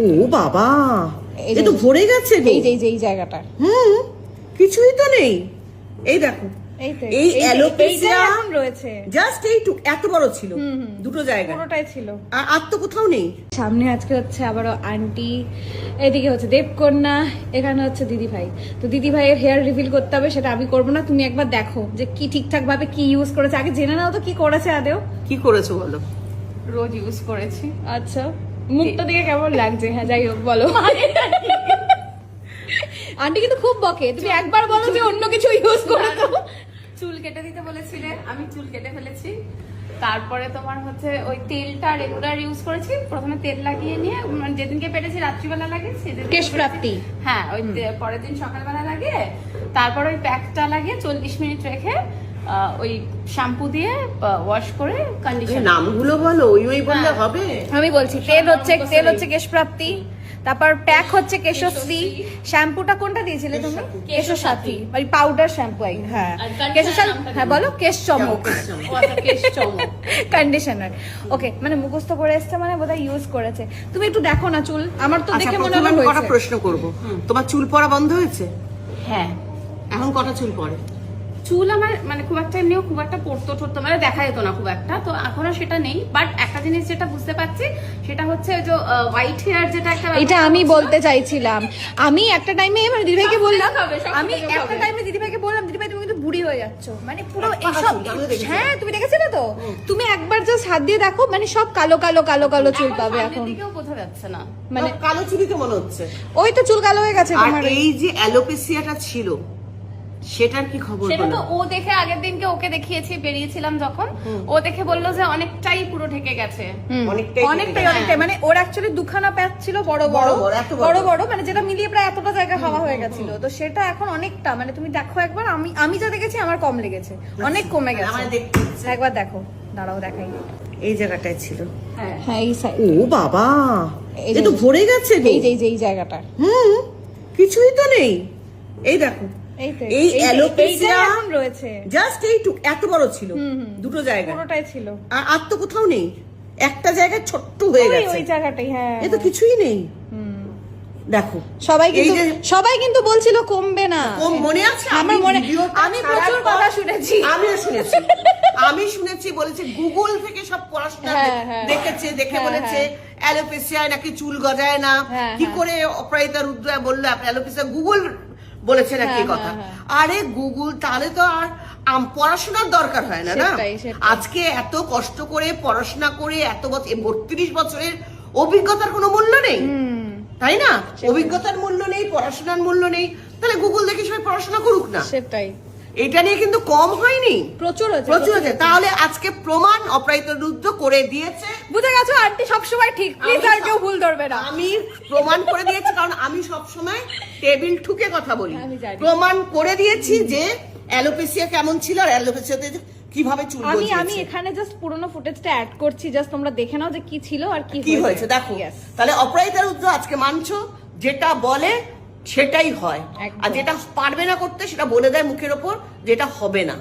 ও বাবা এই এ তো ভরে গেছে এই যে এই জায়গাটা। হুম কিছুই তো নেই। এই দেখো এই তো এই যে- alopecia- রয়েছে। জাস্ট এইটু এত বড় ছিল দুটো জায়গা। পুরোটাই ছিল। আর আর তো কোথাও নেই। সামনে আজকে হচ্ছে আবারও আন্টি এদিকে হচ্ছে দেবকন্যা এখানে হচ্ছে দিদি ভাই তো দিদি ভাইয়ের হেয়ার রিভিল করতে হবে সেটা আমি করব না তুমি একবার দেখো যে কি ঠিকঠাক ভাবে কি ইউজ করেছে। আগে জেনে নাও তো কি করেছে আদেও। কি করেছ বলো? রোজ ইউজ করেছি। আচ্ছা। মুখটা দিকে কেমন লাগছে? হ্যাঁ যাই হোক বলো। আন্টি কিন্তু খুব বকে। তুমি একবার বলো যে অন্য কিছু ইউজ করে চুল কেটে দিতে বলেছিলে আমি চুল কেটে ফেলেছি। তারপরে তোমার হচ্ছে ওই তেলটা রেগুলার ইউজ করেছি। প্রথমে তেল লাগিয়ে নিয়ে মানে যেদিনকে পেটেছি রাত্রিবেলা লাগে সেদিন কেশ প্রাপ্তি। হ্যাঁ ওই পরের দিন সকালবেলা লাগিয়ে তারপর ওই প্যাকটা লাগিয়ে চল্লিশ মিনিট রেখে ওই শ্যাম্পু দিয়ে ওয়াশ করে এই কন্ডিশন নামগুলো বলো ওই ওই বললে হ্যাঁ। হবে। আমি বলছি তেল হচ্ছে তেল হচ্ছে কেশ প্রাপ্তি তারপর প্যাক হচ্ছে কেশশ্রী শ্যাম্পুটা কোনটা দিয়েছিলে তুমি কেশসাথী মানে পাউডার শ্যাম্পু আই হ্যাঁ। নামটা হ্যাঁ বলো। কেশ চমক। কেশ চমক। কন্ডিশনার ওকে মানে মুখস্থ করে এসছে মানে বোধহয় ইউজ করেছে। তুমি একটু দেখো না চুল। আমার তো আচ্ছা দেখে মনে হলো প্রশ্ন করব। তোমার চুল পড়া বন্ধ হয়েছে? হ্যাঁ। এখন কটা চুল পড়ে? চুল আমার মানে খুব একটা এমনিও খুব একটা পড়তো টড়তো মানে দেখা যেত না খুব একটা। তো এখনও সেটা নেই বাট একটা জিনিস যেটা বুঝতে পারছি সেটা হচ্ছে ওই যে হোয়াইট হেয়ার যেটা একটা এটা আমি বলতে চাইছিলাম। আমি একটা টাইমে মানে দিদিভাইকে বললাম আমি একটা। টাইমে দিদিভাইকে বললাম দিদিভাই তুমি কিন্তু বুড়ি হয়ে যাচ্ছ। মানে পুরো দেখেছি। হ্যাঁ তুমি দেখেছিলে তো? তুমি একবার জাস্ট হাত দিয়ে দেখো মানে সব কালো কালো কালো কালো চুল পাবে এখন। বোঝা যাচ্ছে না। মানে কালো চুলি তো মনে হচ্ছে। ওই তো চুল কালো হয়ে গেছে আর এই যে অ্যালোপেসিয়াটা ছিল সেটার কি খবর সেটা তো ও দেখে আগের দিনকে ওকে দেখিয়েছি বেরিয়েছিলাম যখন। ও দেখে বলল যে অনেকটাই পুরো ঢেকে গেছে। অনেকটাই অনেকটাই অনেকটাই। মানে ওর অ্যাকচুয়ালি দুখানা প্যাচ ছিল বড় বড়। বড় বড়, মানে যেটা মিলিয়ে প্রায় এতটা জায়গা হাওয়া হয়ে গেছিল। তো সেটা এখন অনেকটা মানে তুমি দেখো একবার আমি আমি যা দেখেছি আমার কম লেগেছে। অনেক কমে আমার গেছে। দেখতে একবার দেখো দাঁড়াও দেখাই। এই জায়গাটায় ছিল। হ্যাঁ। হ্যাঁ এই সাইড ও বাবা! এই এ তো ভরে গেছে এই যে এই যে এই জায়গাটা। হুম কিছুই তো নেই। এই দেখো। এই তো এই যে- alopecia- এইটাই এখন রয়েছে। জাস্ট এত বড় ছিল দুটো জায়গা পুরোটাই ছিল। আর আর তো কোথাও নেই। একটা জায়গায় ছোট্ট হয়ে গেছে ওই জায়গাটাই হ্যাঁ। এ তো কিছুই নেই। দেখো সবাই কিন্তু সবাই কিন্তু বলছিল কমবে না। মনে আছে? আমার মনে আমি প্রচুর কথা শুনেছি। আমিও শুনেছি। আমি শুনেছি বলেছে গুগল থেকে সব পড়াশোনা হ্যাঁ, হ্যাঁ। দেখেছে দেখে হ্যাঁ, বলেছে অ্যালোপেসিয়ায় নাকি চুল গজায় না? কি। করে অপরাজিতা রুদ্র বলল অ্যালোপেসিয়া গুগল বলেছে নাকি হ্যাঁ, কথা। হ্যাঁ, আরে গুগল তাহলে তো আর পড়াশোনার দরকার হয় না না। আজকে এত কষ্ট করে পড়াশোনা করে এত বছর বত্রিশ বছরের অভিজ্ঞতার কোনো মূল্য নেই? তাই না? অভিজ্ঞতার মূল্য নেই পড়াশোনার মূল্য নেই। তাহলে গুগল দেখে সবাই পড়াশোনা করুক না। সেটাই। এটা নিয়ে কিন্তু কম হয়নি। প্রচুর প্রচুর আছে তাহলে আজকে প্রমাণ অপরাজিত রুদ্র করে দিয়েছে। বুঝে গেছো আন্টি সবসময় ঠিক। প্লিজ আর কেউ ভুল ধরবে না। আমি প্রমাণ করে দিয়েছি কারণ আমি সব সময় টেবিল ঠুকে কথা বলি। প্রমাণ করে দিয়েছি যে অ্যালোপেসিয়া কেমন ছিল আর অ্যালোপেসিয়াতে কীভাবে চুল আমি আমি এখানে জাস্ট পুরোনো ফুটেজটা অ্যাড করছি জাস্ট তোমরা দেখে নাও যে কি ছিল আর কি কি হয়েছে। দেখো। তাহলে অপরাজিতা রুদ্র আজকে মানছো যেটা বলে সেটাই হয়। আর যেটা পারবে না করতে সেটা বলে দেয় মুখের ওপর যেটা হবে না।